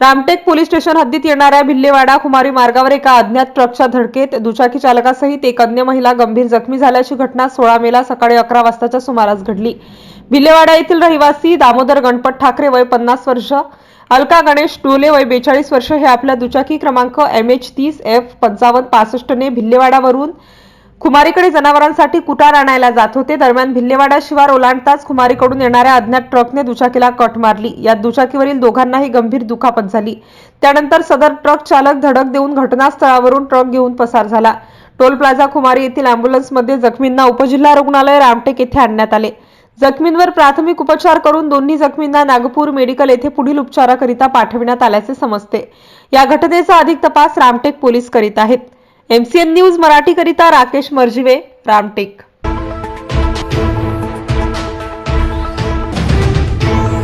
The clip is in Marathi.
रामटेक पोलीस स्टेशन हद्दीत येणाऱ्या भिल्लेवाडा कुमारी मार्गावर एका अज्ञात ट्रकच्या धडकेत दुचाकी चालकासहित एक अन्य महिला गंभीर जखमी झाल्याची घटना सोळा मेला सकाळी अकरा वाजताच्या सुमारास घडली. भिल्लेवाडा येथील रहिवासी दामोदर गणपत ठाकरे वय पन्नास वर्ष अलका गणेश टोले वय बेचाळीस वर्ष हे आपल्या दुचाकी क्रमांक एम एच तीस एफ पंचावन्न पासष्टने भिल्लेवाडावरून खुमारीकडे जनावरांसाठी कुटार आणायला जात होते. दरम्यान भिल्लेवाडा शिवार ओलांडताच खुमारीकडून येणाऱ्या अज्ञात ट्रकने दुचाकीला कट मारली. यात दुचाकीवरील दोघांनाही गंभीर दुखापत झाली. त्यानंतर सदर ट्रक चालक धडक देऊन घटनास्थळावरून ट्रक घेऊन पसार झाला. टोल प्लाझा खुमारी येथील अँब्युलन्समध्ये जखमींना उपजिल्हा रुग्णालय रामटेक येथे आणण्यात आले. जखमींवर प्राथमिक उपचार करून दोन्ही जखमींना नागपूर मेडिकल येथे पुढील उपचाराकरिता पाठविण्यात आल्याचे समजते. या घटनेचा अधिक तपास रामटेक पोलीस करीत आहेत. एमसीएन न्यूज मराठीकरिता राकेश मर्जिवे रामटेक.